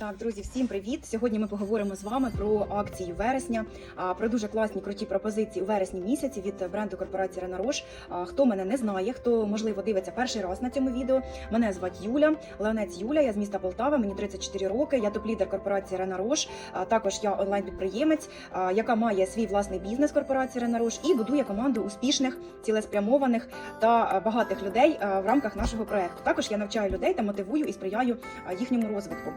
Так, друзі, всім привіт! Сьогодні ми поговоримо з вами про акцію вересня, про дуже класні круті пропозиції у вересні місяці від бренду корпорації Ренарош. Хто мене не знає, хто можливо дивиться перший раз на цьому відео. Мене звати Юля, Леонець Юля. Я з міста Полтава, мені 34 роки. Я топ-лідер корпорації Ренарош. Також я онлайн-підприємець, яка має свій власний бізнес корпорації Ренарош і будує команду успішних, цілеспрямованих та багатих людей в рамках нашого проекту. Також я навчаю людей та мотивую і сприяю їхньому розвитку.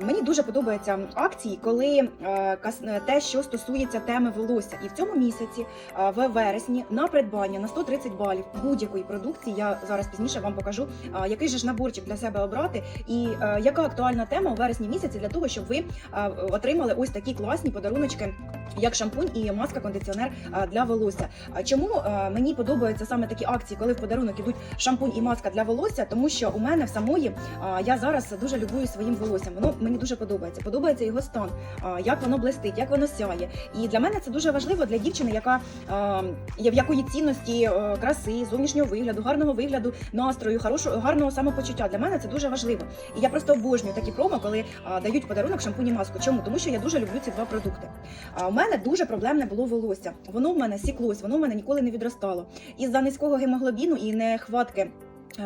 Мені дуже подобаються акції, коли е, е, те, що стосується теми волосся, і в цьому місяці, е, в вересні, на придбання на 130 балів будь-якої продукції. Я зараз пізніше вам покажу, який же ж наборчик для себе обрати, і яка актуальна тема у вересні місяці для того, щоб ви отримали ось такі класні подаруночки. Як шампунь і маска кондиціонер е, для волосся. Чому е, мені подобаються саме такі акції, коли в подарунок ідуть шампунь і маска для волосся? Тому що у мене в самої Я зараз дуже любую своїм волоссям. Воно мені дуже подобається. Подобається його стан, як воно блистить, як воно сяє. І для мене це дуже важливо для дівчини, яка є в якої цінності е, краси, зовнішнього вигляду, гарного вигляду, настрою, хорошого, гарного самопочуття. Для мене це дуже важливо. І я просто обожнюю такі промо, коли дають подарунок шампунь і маску. Чому? Тому що я дуже люблю ці два продукти. У мене дуже проблемне було волосся. Воно в мене сіклось, воно в мене ніколи не відростало. Із-за низького гемоглобіну і нехватки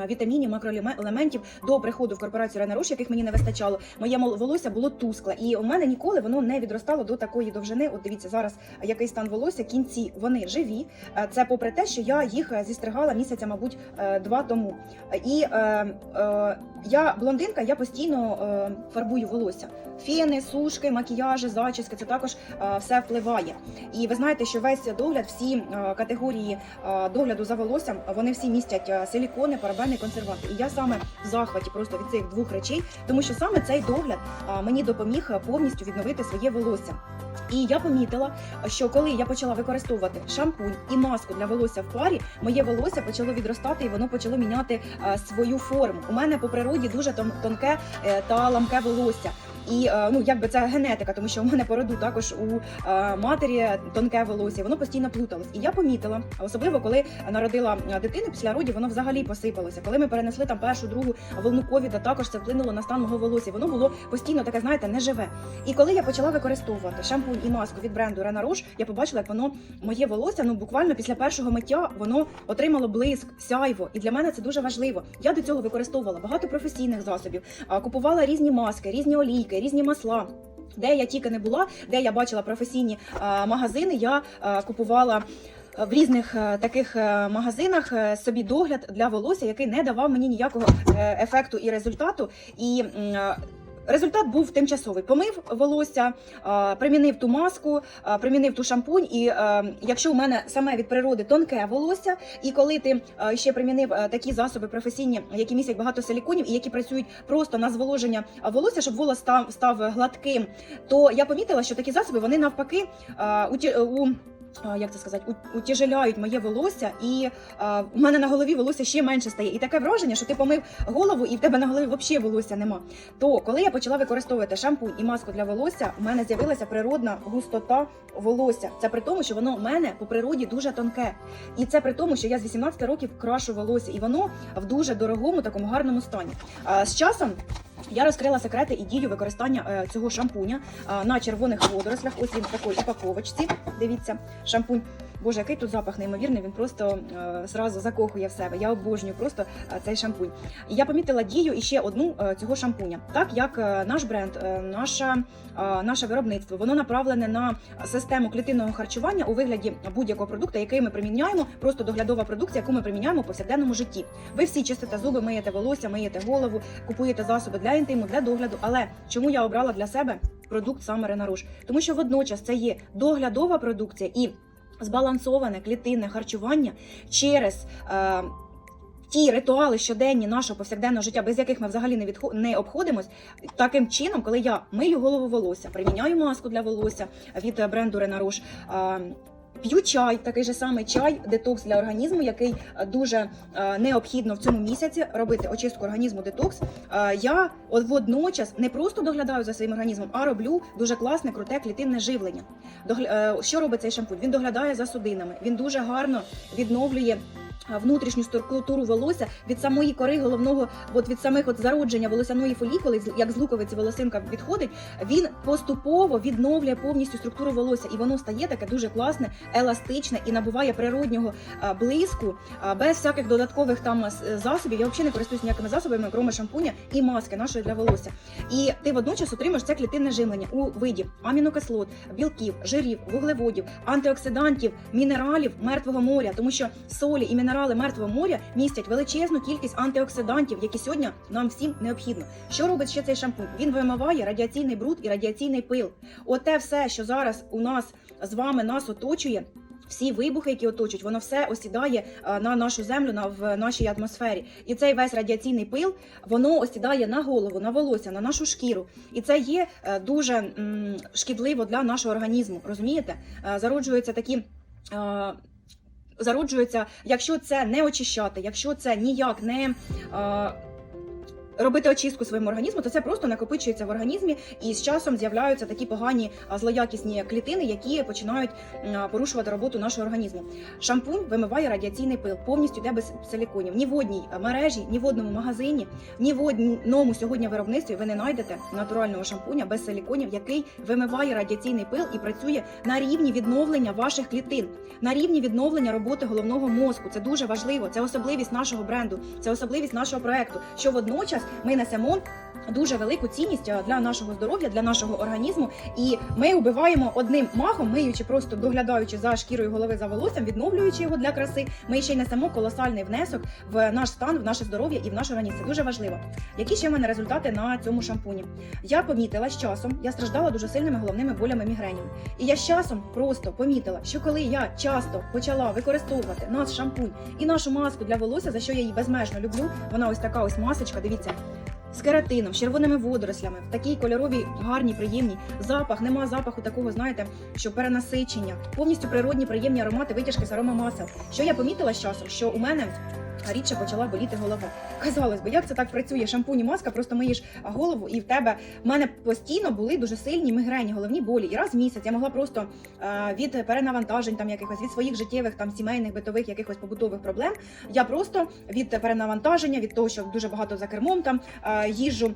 вітамінів, макроелементів до приходу в корпорацію Ренарош, яких мені не вистачало. Моє волосся було тускле, і у мене ніколи воно не відростало до такої довжини. От дивіться зараз, який стан волосся. Кінці вони живі. Е, Це попри те, що я їх е, зістригала місяця, мабуть, е, два тому. І е, е, я блондинка, я постійно е, фарбую волосся. Фени, сушки, макіяжі, зачіски це також е, все впливає. І ви знаєте, що весь догляд, всі е, категорії е, догляду за волоссям, вони всі містять е, силікони, парабени, консерванти. І я саме в захваті просто від цих двох речей, тому що саме цей догляд мені допоміг повністю відновити своє волосся. І я помітила, що коли я почала використовувати шампунь і маску для волосся в парі, моє волосся почало відростати і воно почало міняти е, свою форму. У мене по природі дуже тон- тонке е, та ламке волосся. І е, ну якби це генетика, тому що у мене по роду також у матері тонке волосся, воно постійно плуталось. І я помітила, особливо коли народила дитину після родів, воно взагалі посипалося. Коли ми перенесли там першу другу волну ковіда, також це вплинуло на стан мого волосся. Воно було постійно таке, знаєте, неживе. І коли я почала використовувати шампунь і маску від бренду Rena Roche, я побачила, як воно моє волосся, ну буквально після першого миття воно отримало блиск, сяйво. І для мене це дуже важливо. Я до цього використовувала багато професійних засобів, купувала різні маски, різні олійки, різні масла. Де я тільки не була, де я бачила професійні магазини, я купувала. В різних е, таких е, магазинах е, собі догляд для волосся, який не давав мені ніякого е, ефекту і результату. І е, результат був тимчасовий. Помив волосся, е, примінив ту маску, е, примінив ту шампунь. І е, якщо у мене саме від природи тонке волосся, і коли ти ще примінив такі засоби професійні, які містять багато силіконів і які працюють просто на зволоження волосся, щоб волос став став гладким, то я помітила, що такі засоби вони навпаки у, як це сказати, у- утяжеляють моє волосся, і а, в мене на голові волосся ще менше стає. І таке враження, що ти помив голову, і в тебе на голові взагалі волосся нема. То коли я почала використовувати шампунь і маску для волосся, у мене з'явилася природна густота волосся. Це при тому, що воно у мене по природі дуже тонке. І це при тому, що я з 18 років крашу волосся, і воно в дуже дорогому такому гарному стані. А, з часом. Я розкрила секрети і дію використання е, цього шампуня е, на червоних водорослях. Ось він в такій упаковочці. Дивіться, шампунь. Боже, який тут запах неймовірний. Він просто е, зразу закохує в себе. Я обожнюю просто е, цей шампунь. І я помітила дію і ще одну е, цього шампуня. Так як наш бренд, наша, наше виробництво, воно направлене на систему клітинного харчування у вигляді будь-якого продукту, який ми приміняємо, просто доглядова продукція, яку ми приміняємо в повсякденному житті. Ви всі чистите зуби, миєте волосся, миєте голову, купуєте засоби для інтиму, для догляду. Але чому я обрала для себе продукт саме Ренаруш? Тому що водночас це є доглядова продукція і збалансоване клітинне харчування через. Е, Ті ритуали щоденні нашого повсякденного життя, без яких ми взагалі не відхо- не обходимось, таким чином, коли я мию голову волосся, приміняю маску для волосся від е, бренду Ренарош, п'ю чай, такий же самий чай, детокс для організму, який е, дуже е, необхідно в цьому місяці робити очистку організму детокс. Е, Я водночас не просто доглядаю за своїм організмом, а роблю дуже класне, круте клітинне живлення. Що робить цей шампунь? Він доглядає за судинами. Він дуже гарно відновлює Внутрішню структуру волосся від самої кори головного, от від самих от зародження волосяної фолікули, як з луковиці волосинка відходить, він поступово відновлює повністю структуру волосся, і воно стає таке дуже класне, еластичне і набуває природнього блиску без всяких додаткових там засобів. Я взагалі не користуюсь ніякими засобами, крім шампуня і маски нашої для волосся. І ти водночас отримаєш це клітинне живлення у виді амінокислот, білків, жирів, вуглеводів, антиоксидантів, мінералів мертвого моря, тому що солі і мінерали мертвого моря містять величезну кількість антиоксидантів, які сьогодні нам всім необхідно. Що робить ще цей шампунь? Він вимиває радіаційний бруд і радіаційний пил. Оте все, що зараз у нас з вами нас оточує. Всі вибухи, які оточують, воно все осідає е, на нашу землю, на в нашій атмосфері. І цей весь радіаційний пил воно осідає на голову, на волосся, на нашу шкіру. І це є е, дуже м, шкідливо для нашого організму. Розумієте? Е, Зароджуються такі. Зароджуються, якщо це не очищати, якщо це ніяк не е, робити очистку своєму організму, то це просто накопичується в організмі, і з часом з'являються такі погані злоякісні клітини, які починають порушувати роботу нашого організму. Шампунь вимиває радіаційний пил, повністю йде без силіконів. Ні в одній мережі, ні в одному магазині, ні в одному сьогодні виробництві ви не знайдете натурального шампуня без силіконів, який вимиває радіаційний пил і працює на рівні відновлення ваших клітин, на рівні відновлення роботи головного мозку. Це дуже важливо. Це особливість нашого бренду, це особливість нашого проекту. Що водночас ми несемо. Дуже велику цінність е, для нашого здоров'я, для нашого організму, і ми убиваємо одним махом, миючи просто доглядаючи за шкірою голови за волоссям, відновлюючи його для краси. Ми ще й несемо колосальний внесок в наш стан, в наше здоров'я і в наш організм. Це дуже важливо. Які ще в мене результати на цьому шампуні? Я помітила з часом, я страждала дуже сильними головними болями мігренями. І я з часом просто помітила, що коли я часто почала використовувати наш шампунь і нашу маску для волосся, за що я її безмежно люблю, вона ось така ось масочка, дивіться. З кератином, з червоними водорослями, в такій кольоровій, гарній, приємній запах. Нема запаху такого, знаєте, що перенасичення, повністю природні, приємні аромати, витяжки з аромамасел. Що я помітила з часом, що у мене рідше почала боліти голова. Казалось би, як це так працює? Шампунь і маска, просто миєш голову, і в тебе в мене постійно були дуже сильні мігрені, головні болі. І раз в місяць я могла просто е, від перенавантажень, там якихось від своїх життєвих, там сімейних, битових, якихось побутових проблем. Я просто від перенавантаження, від того, що дуже багато за кермом там е, їжджу.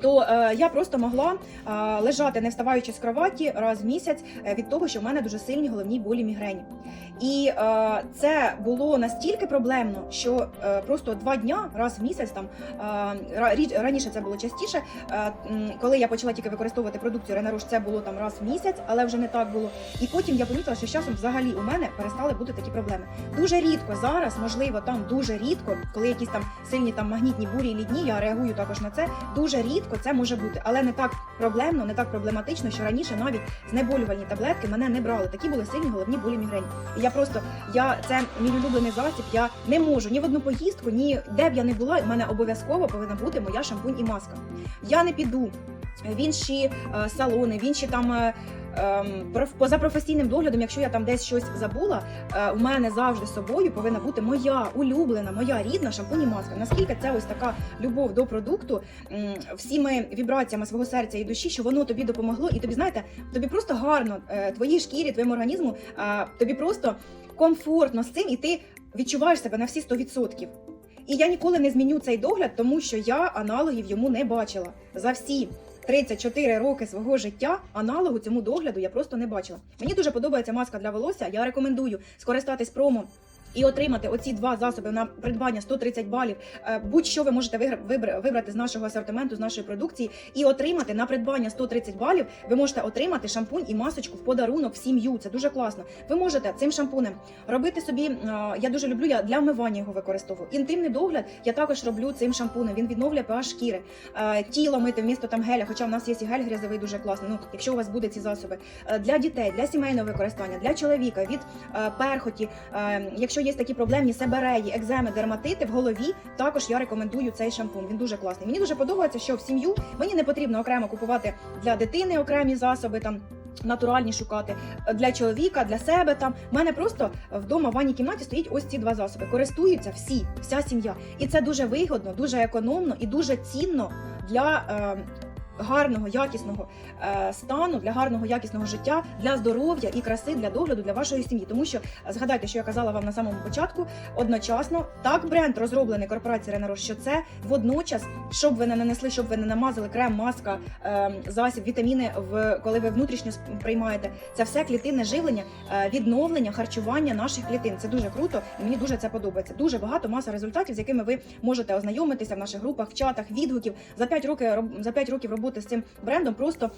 То е, я просто могла е, лежати, не вставаючи з кроваті раз в місяць е, від того, що в мене дуже сильні головні болі мігрені. І е, це було настільки проблемно, що е, просто два дня раз в місяць, там е, раніше це було частіше. Е, коли я почала тільки використовувати продукцію Ренаруш, це було там раз в місяць, але вже не так було. І потім я помітила, що з часом взагалі у мене перестали бути такі проблеми. Дуже рідко зараз, можливо, там дуже рідко, коли якісь там сильні там магнітні бурі і лідні, я реагую також на це. Дуже рідко це може бути, але не так проблемно, не так проблематично, що раніше навіть знеболювальні таблетки мене не брали. Такі були сильні головні болі мігрені. І я просто я це мій улюблений засіб. Я не можу ні в одну поїздку, ні де б я не була. У мене обов'язково повинна бути моя шампунь і маска. Я не піду в інші е, салони, в інші там. Ем, поза професійним доглядом, якщо я там десь щось забула, е, у мене завжди з собою повинна бути моя улюблена, моя рідна шампунь маска. Наскільки це ось така любов до продукту, всіми вібраціями свого серця і душі, що воно тобі допомогло, і тобі знаєте, тобі просто гарно, е, твоїй шкірі, твоєму організму, тобі просто комфортно з цим, і ти відчуваєш себе на всі 100%. І я ніколи не зміню цей догляд, тому що я аналогів йому не бачила. За всі 34 роки свого життя аналогу цьому догляду я просто не бачила. Мені дуже подобається маска для волосся. Я рекомендую скористатись промо. І отримати оці два засоби на придбання 130 балів. Е, Будь-що ви можете вибрати з нашого асортименту, з нашої продукції, і отримати на придбання 130 балів. Ви можете отримати шампунь і масочку в подарунок в сім'ю. Це дуже класно. Ви можете цим шампунем робити собі. е, Я дуже люблю я для вмивання його використовую. Інтимний догляд я також роблю цим шампунем. Він відновлює pH шкіри. Е, Тіло мити вмісто там геля, хоча в нас є і гель грязовий дуже класний. Ну, якщо у вас буде ці засоби для дітей, для сімейного використання, для чоловіка від перхоті. Якщо є такі проблемні себереї, екземи, дерматити в голові, також я рекомендую цей шампунь. Він дуже класний. Мені дуже подобається, що в сім'ю мені не потрібно окремо купувати для дитини окремі засоби там. Натуральні шукати для чоловіка, для себе там. У мене просто вдома в ванній кімнаті стоїть ось ці два засоби. Користуються всі, вся сім'я. І це дуже вигодно, дуже економно і дуже цінно для. Гарного, якісного е, стану, для гарного якісного життя, для здоров'я і краси, для догляду для вашої сім'ї. Тому що згадайте, що я казала вам на самому початку, одночасно так бренд розроблений корпорацією Ренерош, що це водночас, щоб ви не нанесли, щоб ви не намазали крем, маска, е, засіб, вітаміни в коли ви внутрішньо приймаєте. Це все клітинне живлення, е, відновлення, харчування наших клітин. Це дуже круто, і мені дуже це подобається. Дуже багато маса результатів, з якими ви можете ознайомитися в наших групах, в чатах, відгуків. За 5 років за 5 років роботи з цим брендом просто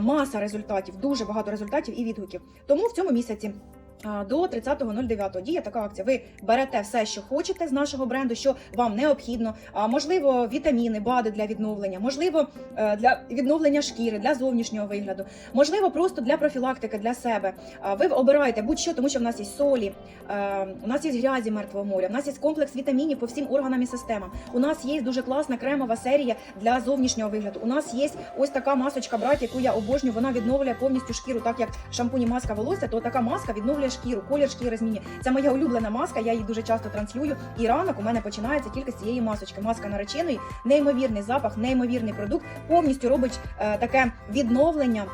маса результатів, дуже багато результатів і відгуків. Тому в цьому місяці. До 30.09 діє така акція. Ви берете все, що хочете з нашого бренду, що вам необхідно. А можливо, вітаміни, БАДи для відновлення, можливо, е, для відновлення шкіри, для зовнішнього вигляду, можливо, просто для профілактики для себе. Ви обираєте будь-що, тому що в нас є солі, е, у нас є грязі мертвого моря, у нас є комплекс вітамінів по всім органам і системам. У нас є дуже класна кремова серія для зовнішнього вигляду. У нас є ось така масочка брат, яку я обожнюю. Вона відновлює повністю шкіру, так як шампунь і маска волосся, то така маска відновлює шкіру, колір шкіри змінює. Це моя улюблена маска. Я її дуже часто транслюю. І ранок у мене починається тільки з цієї масочки. Маска нареченої, неймовірний запах, неймовірний продукт. Повністю робить е, таке відновлення.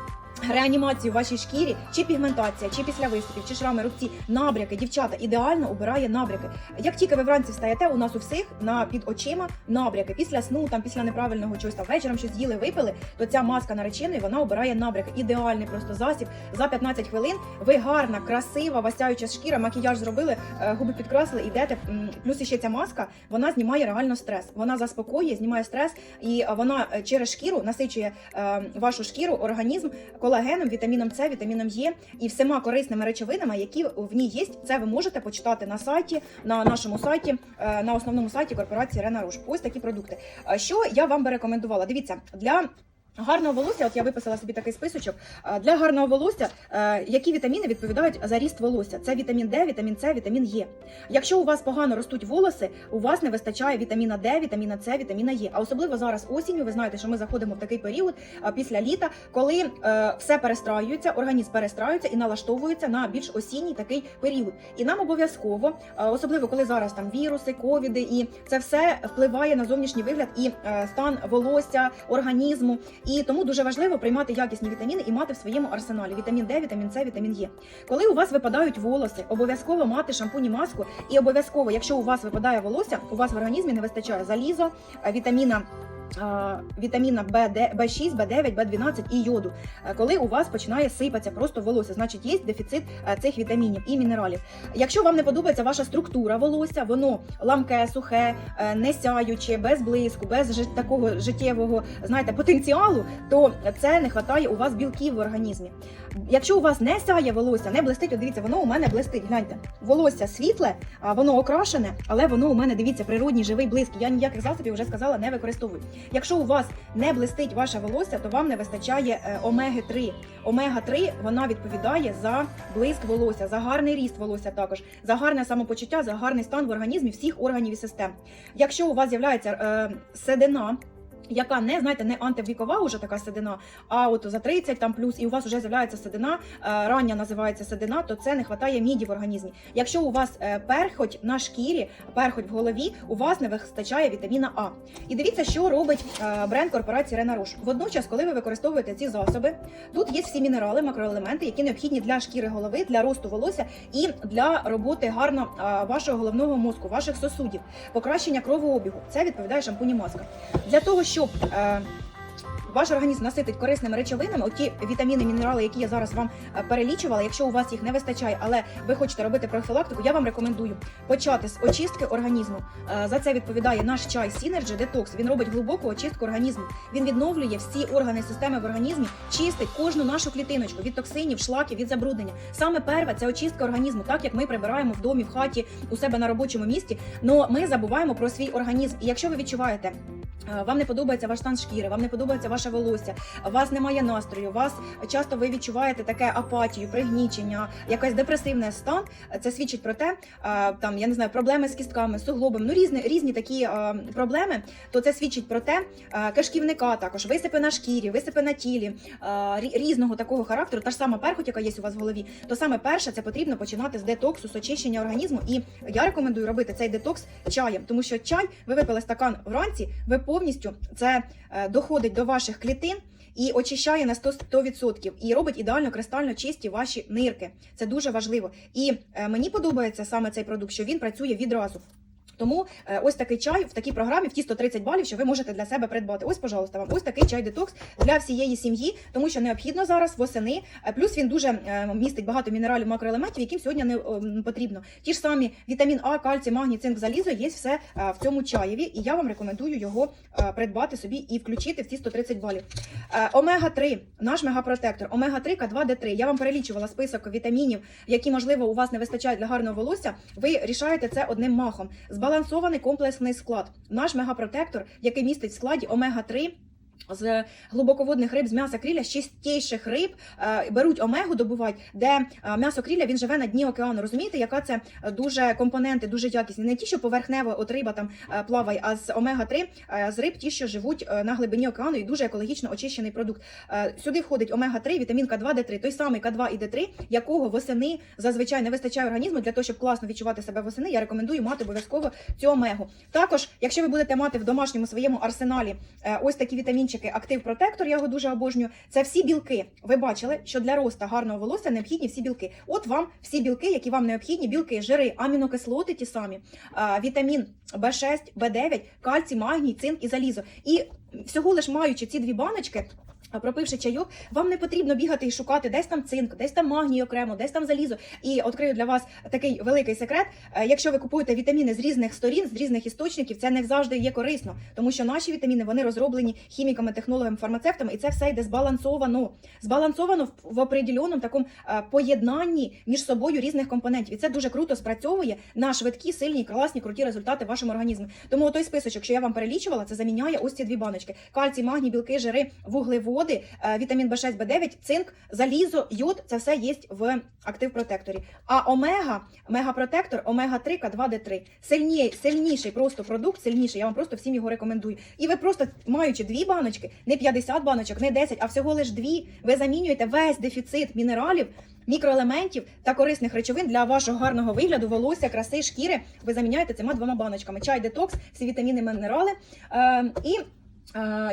Реанімацію в вашій шкірі, чи пігментація, чи після виступів, чи шрами, рубці, набряки, дівчата ідеально обирає набряки. Як тільки ви вранці встаєте, у нас у всіх на під очима набряки. Після сну, там після неправильного чогось там вечором щось з'їли, випили, то ця маска нареченої вона обирає набряки. Ідеальний просто засіб. За 15 хвилин ви гарна, красива, васяюча шкіра, макіяж зробили, е, губи підкрасили, ідете. Плюс ще ця маска вона знімає реально стрес. Вона заспокоює, знімає стрес, і е, вона е, через шкіру насичує вашу шкіру, організм колагеном, вітаміном С, вітаміном Е і всіма корисними речовинами, які в ній є. Це ви можете почитати на сайті, на нашому сайті, е, на основному сайті корпорації Рена Руш. Ось такі продукти. Е, Що я вам би рекомендувала? Дивіться, для Гарного волосся, от я виписала собі такий списочок. Для гарного волосся, е, які вітаміни відповідають за ріст волосся? Це вітамін Д, вітамін С, вітамін Е. Якщо у вас погано ростуть волоси, у вас не вистачає вітаміна Д, вітаміна С, вітаміна Е. А особливо зараз осінню, ви знаєте, що ми заходимо в такий період після літа, коли е, все перестраюється, організм перестраюється і налаштовується на більш осінній такий період. І нам обов'язково, особливо коли зараз там віруси, ковіди, і це все впливає на зовнішній вигляд і е, стан волосся, організму. І тому дуже важливо приймати якісні вітаміни і мати в своєму арсеналі вітамін Д, вітамін С, вітамін Е. Коли у вас випадають волоси, обов'язково мати шампунь і маску, і обов'язково, якщо у вас випадає волосся, у вас в організмі не вистачає заліза, е, вітаміна. Е, Вітаміна B, B6, B9, B12 і йоду. Е, Коли у вас починає сипатися просто волосся, значить є дефіцит е, цих вітамінів і мінералів. Якщо вам не подобається ваша структура волосся, воно ламке, сухе, не сяюче, без блиску, без такого життєвого знаєте, потенціалу, то це не вистачає у вас білків в організмі. Якщо у вас не сяє волосся, не блистить, от дивіться, воно у мене блистить. Гляньте, волосся світле, воно окрашене, але воно у мене дивіться природній живий блиск. Я ніяких засобів вже сказала не використовую. Якщо у вас не блистить ваше волосся, то вам не вистачає е, омеги 3 Омега 3 вона відповідає за блиск волосся, за гарний ріст волосся також, за гарне самопочуття, за гарний стан в організмі всіх органів і систем. Якщо у вас з'являється е, седина. Яка не знаєте, не антивікова уже така седина, а от за 30 там плюс, і у вас вже з'являється седина, е, рання називається седина, то це не вистачає міді в організмі. Якщо у вас е, перхоть на шкірі, перхоть в голові, у вас не вистачає вітаміна А. І дивіться, що робить е, бренд корпорації Ренаруш. Водночас, коли ви використовуєте ці засоби, тут є всі мінерали, макроелементи, які необхідні для шкіри голови, для росту волосся і для роботи гарно вашого головного мозку, ваших сосудів, покращення кровообігу. Це відповідає шампунь маска. Для того, щоб е, ваш організм наситить корисними речовинами, оті вітаміни, мінерали, які я зараз вам е, перелічувала. Якщо у вас їх не вистачає, але ви хочете робити профілактику, я вам рекомендую почати з очистки організму. Е, За це відповідає наш чай Synergy Detox. Він робить глибоку очистку організму. Він відновлює всі органи системи в організмі, чистить кожну нашу клітиночку від токсинів, шлаків, від забруднення. Саме перше це очистка організму, так як ми прибираємо в домі, в хаті, у себе на робочому місці. Но ми забуваємо про свій організм. І якщо ви відчуваєте. е, Вам не подобається ваш стан шкіри, вам не подобається ваше волосся, у вас немає настрою, у вас часто ви відчуваєте таке апатію, пригнічення, якийсь депресивний стан. Це свідчить про те, там я не знаю, проблеми з кістками, суглобом, ну різні різні такі проблеми. То це свідчить про те, кишківника також висипи на шкірі, висипи на тілі різного такого характеру. Та ж сама перхоть, яка є у вас в голові, то саме перше це потрібно починати з детоксу, з очищення організму. І я рекомендую робити цей детокс чаєм, тому що чай ви випили стакан вранці, ви повністю це е, доходить до ваших клітин. І очищає на 100%, 100% і робить ідеально кристально чисті ваші нирки. Це дуже важливо. І е, мені подобається саме цей продукт, що він працює відразу. Тому е, ось такий чай в такій програмі в ті 130 балів, що ви можете для себе придбати. Ось, пожалуйста, вам ось такий чай детокс для всієї сім'ї, тому що необхідно зараз восени. Е, Плюс він дуже е, містить багато мінералів, макроелементів, яким сьогодні не потрібно. Ті ж самі вітамін А, кальцій, магній, цинк, залізо є все в цьому чаєві, і я вам рекомендую його придбати собі і включити в ці 130 балів. Омега 3 наш мегапротектор, омега 3 К2Д3. Я вам перелічувала список вітамінів, які можливо у вас не вистачають для гарного волосся. Ви рішаєте це одним махом. Збалансований комплексний склад. Наш мегапротектор, який містить в складі омега 3 з глибоководних риб з м'яса кріля, з чистіших риб е, беруть омегу, добувають, де е, м'ясо кріля він живе на дні океану. Розумієте, яка це дуже компоненти, дуже якісні. Не ті, що поверхнево от риба там е, плаває, а з омега 3 з риб ті, що живуть на глибині океану, і дуже екологічно очищений продукт. Сюди входить омега 3 вітамін К2, Д3, той самий К2 і Д3, якого восени зазвичай не вистачає організму для того, щоб класно відчувати себе восени. Я рекомендую мати обов'язково цю омегу. Також, якщо ви будете мати в домашньому своєму арсеналі ось такі вітамінчики, актив протектор, я його дуже обожнюю. Це всі білки. Ви бачили, що для росту гарного волосся необхідні всі білки. От вам всі білки, які вам необхідні: білки, жири, амінокислоти, ті самі, вітамін В6, В9, кальцій, магній, цинк і залізо. І всього лиш маючи ці дві баночки. А пропивши чайок, вам не потрібно бігати і шукати десь там цинк, десь там магній окремо, десь там залізо. І відкрию для вас такий великий секрет. Е, Якщо ви купуєте вітаміни з різних сторін, з різних істочників, це не завжди є корисно, тому що наші вітаміни вони розроблені хіміками, технологами, фармацевтами, і це все йде збалансовано. Збалансовано в, определеному такому е, поєднанні між собою різних компонентів. І це дуже круто спрацьовує на швидкі, сильні, класні, круті результати в вашому організмі. Тому той списочок, що я вам перелічувала, це заміняє ось ці дві баночки: кальцій, магній, білки, жири, вуглеводи, е, вітамін В6, В9, цинк, залізо, йод. Це все є в актив протекторі. А омега, мегапротектор, омега 3 К2 Д3. Сильні, сильніший просто продукт, сильніший. Я вам просто всім його рекомендую. І ви просто маючи дві баночки, не 50 баночок, не 10, а всього лиш дві. Ви замінюєте весь дефіцит мінералів. Мікроелементів та корисних речовин для вашого гарного вигляду, волосся, краси, шкіри. Ви заміняєте цими двома баночками. Чай детокс, всі вітаміни, мінерали. Е, і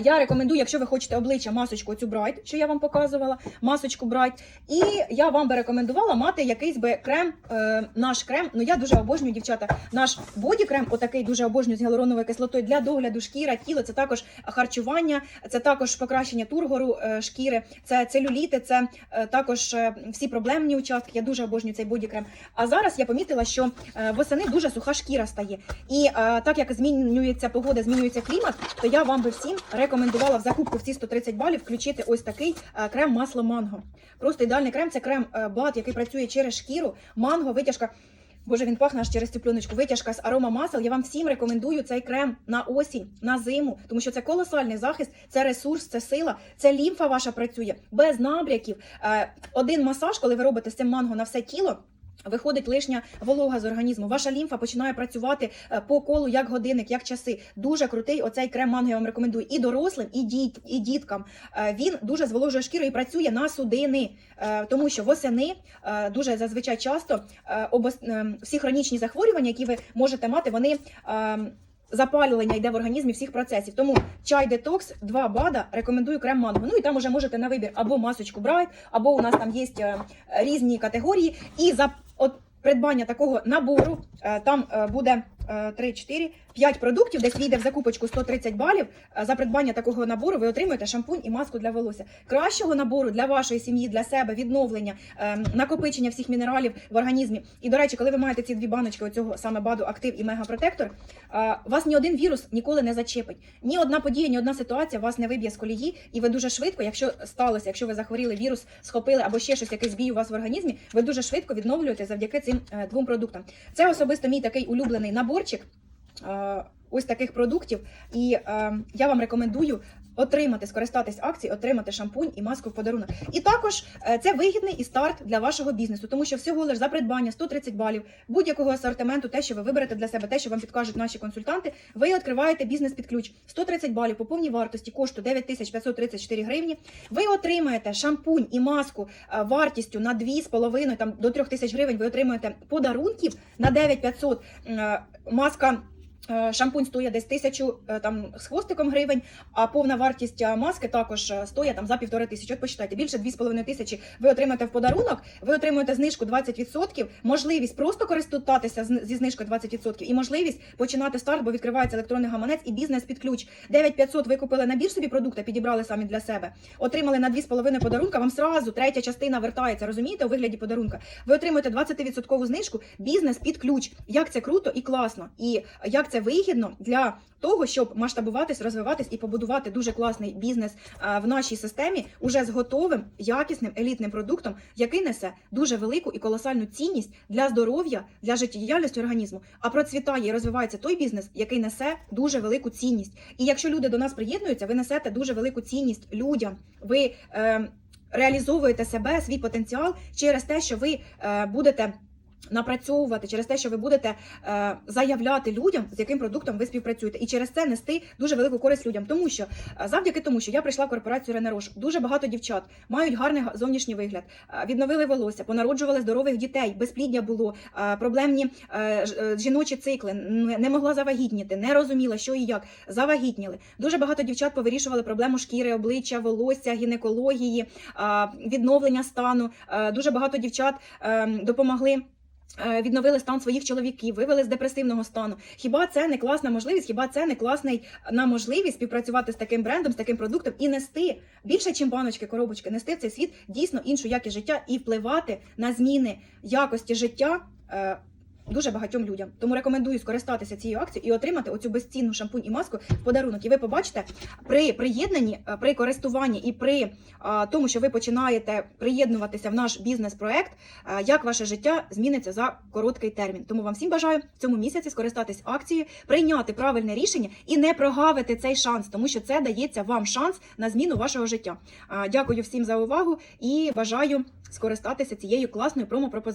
я рекомендую, якщо ви хочете обличчя, масочку цю Bright, що я вам показувала, масочку Bright. І я вам би рекомендувала мати якийсь би крем, е, наш крем. Ну я дуже обожнюю, дівчата, наш боді-крем, отакий дуже обожнюю з гіалуроновою кислотою для догляду шкіра, тіла. Це також харчування, це також покращення тургору е, шкіри, це целюліти, це е, також е, всі проблемні участки. Я дуже обожнюю цей боді-крем. А зараз я помітила, що е, восени дуже суха шкіра стає. І е, так як змінюється погода, змінюється клімат, то я вам би всім рекомендувала в закупку в ці 130 балів включити ось такий е, крем масло манго. Просто ідеальний крем це крем е, бат, який працює через шкіру, манго, витяжка. Боже, він пахне аж через цю пленочку. Витяжка з арома масел. Я вам всім рекомендую цей крем на осінь, на зиму, тому що це колосальний захист, це ресурс, це сила, це лімфа ваша працює без набряків. Е, Один масаж, коли ви робите з цим манго на все тіло. Виходить лишня волога з організму. Ваша лімфа починає працювати е, по колу як годинник, як часи. Дуже крутий оцей крем манго я вам рекомендую і дорослим, і діт, і діткам. Е, Він дуже зволожує шкіру і працює на судини, Е, тому що восени дуже зазвичай часто всі хронічні захворювання, які ви можете мати, вони. Запалювання йде в організмі всіх процесів. Тому чай детокс, два бада, рекомендую крем манго. Ну і там уже можете на вибір або масочку брати, або у нас там є різні категорії. І за придбання такого набору е, там е, буде 3, 4, 5 продуктів, десь війде в закупочку 130 балів. Е, За придбання такого набору ви отримуєте шампунь і маску для волосся. Кращого набору для вашої сім'ї, для себе, відновлення, е, накопичення всіх мінералів в організмі. І, до речі, коли ви маєте ці дві баночки оцього саме баду актив і мегапротектор, вас ні один вірус ніколи не зачепить. Ні одна подія, ні одна ситуація вас не виб'є з колії, і ви дуже швидко, якщо сталося, якщо ви захворіли, вірус схопили або ще щось, якийсь бій у вас в організмі, ви дуже швидко відновлюєте завдяки цим е, двом продуктам. Це особисто мій такий улюблений наборчик. е, Ось таких продуктів, і е, я вам рекомендую отримати, скористатись акцією, отримати шампунь і маску в подарунок. І також е, це вигідний і старт для вашого бізнесу, тому що всього лиш за придбання 130 балів будь-якого асортименту, те, що ви виберете для себе, те, що вам підкажуть наші консультанти, ви відкриваєте бізнес під ключ. 130 балів по повній вартості кошту 9534 гривні. Ви отримаєте шампунь і маску е, вартістю на 2,5 там до 3 тисяч гривень. Ви отримуєте подарунків на 9500. Е, Маска Шампунь стоїть десь тисячу е, там з хвостиком гривень, а повна вартість е, маски також е, стоїть там за півтори тисячі. От почитайте, більше 2,5 тисячі ви отримаєте в подарунок, ви отримуєте знижку 20%, можливість просто користуватися зі знижкою 20% і можливість починати старт, бо відкривається електронний гаманець і бізнес під ключ. 9500 ви купили набір собі продукти, підібрали самі для себе, отримали на 2,5 подарунка, вам сразу третя частина вертається, розумієте, у вигляді подарунка. Ви отримуєте 20% знижку, бізнес під ключ. Як це круто і класно, і як це вигідно для того, щоб масштабуватись, розвиватись і побудувати дуже класний бізнес в нашій системі, уже з готовим, якісним елітним продуктом, який несе дуже велику і колосальну цінність для здоров'я, для життєдіяльності організму. А процвітає і розвивається той бізнес, який несе дуже велику цінність. І якщо люди до нас приєднуються, ви несете дуже велику цінність людям. Ви е, реалізовуєте себе, свій потенціал через те, що ви е, будете. Напрацьовувати через те, що ви будете е, заявляти людям, з яким продуктом ви співпрацюєте, і через це нести дуже велику користь людям. Тому що е, завдяки тому, що я прийшла в корпорацію Ренерош, дуже багато дівчат мають гарний зовнішній вигляд, е, відновили волосся, понароджували здорових дітей, безпліддя було, е, проблемні е, е, жіночі цикли, не могла завагітніти, не розуміла, що і як. Завагітніли. Дуже багато дівчат повирішували проблему шкіри, обличчя, волосся, гінекології, е, відновлення стану. Е, Дуже багато дівчат е, допомогли. Е, Відновили стан своїх чоловіків, вивели з депресивного стану. Хіба це не класна можливість? Хіба це не класний на можливість співпрацювати з таким брендом, з таким продуктом і нести більше, чим баночки, коробочки, нести в цей світ дійсно іншу якість життя і впливати на зміни якості життя. Е, Дуже багатьом людям. Тому рекомендую скористатися цією акцією і отримати оцю безцінну шампунь і маску в подарунок. І ви побачите при приєднанні, е, при користуванні і при а, тому, що ви починаєте приєднуватися в наш бізнес-проект, е, як ваше життя зміниться за короткий термін. Тому вам всім бажаю в цьому місяці скористатись акцією, прийняти правильне рішення і не прогавити цей шанс, тому що це дається вам шанс на зміну вашого життя. Дякую всім за увагу і бажаю скористатися цією класною промо-пропозицією.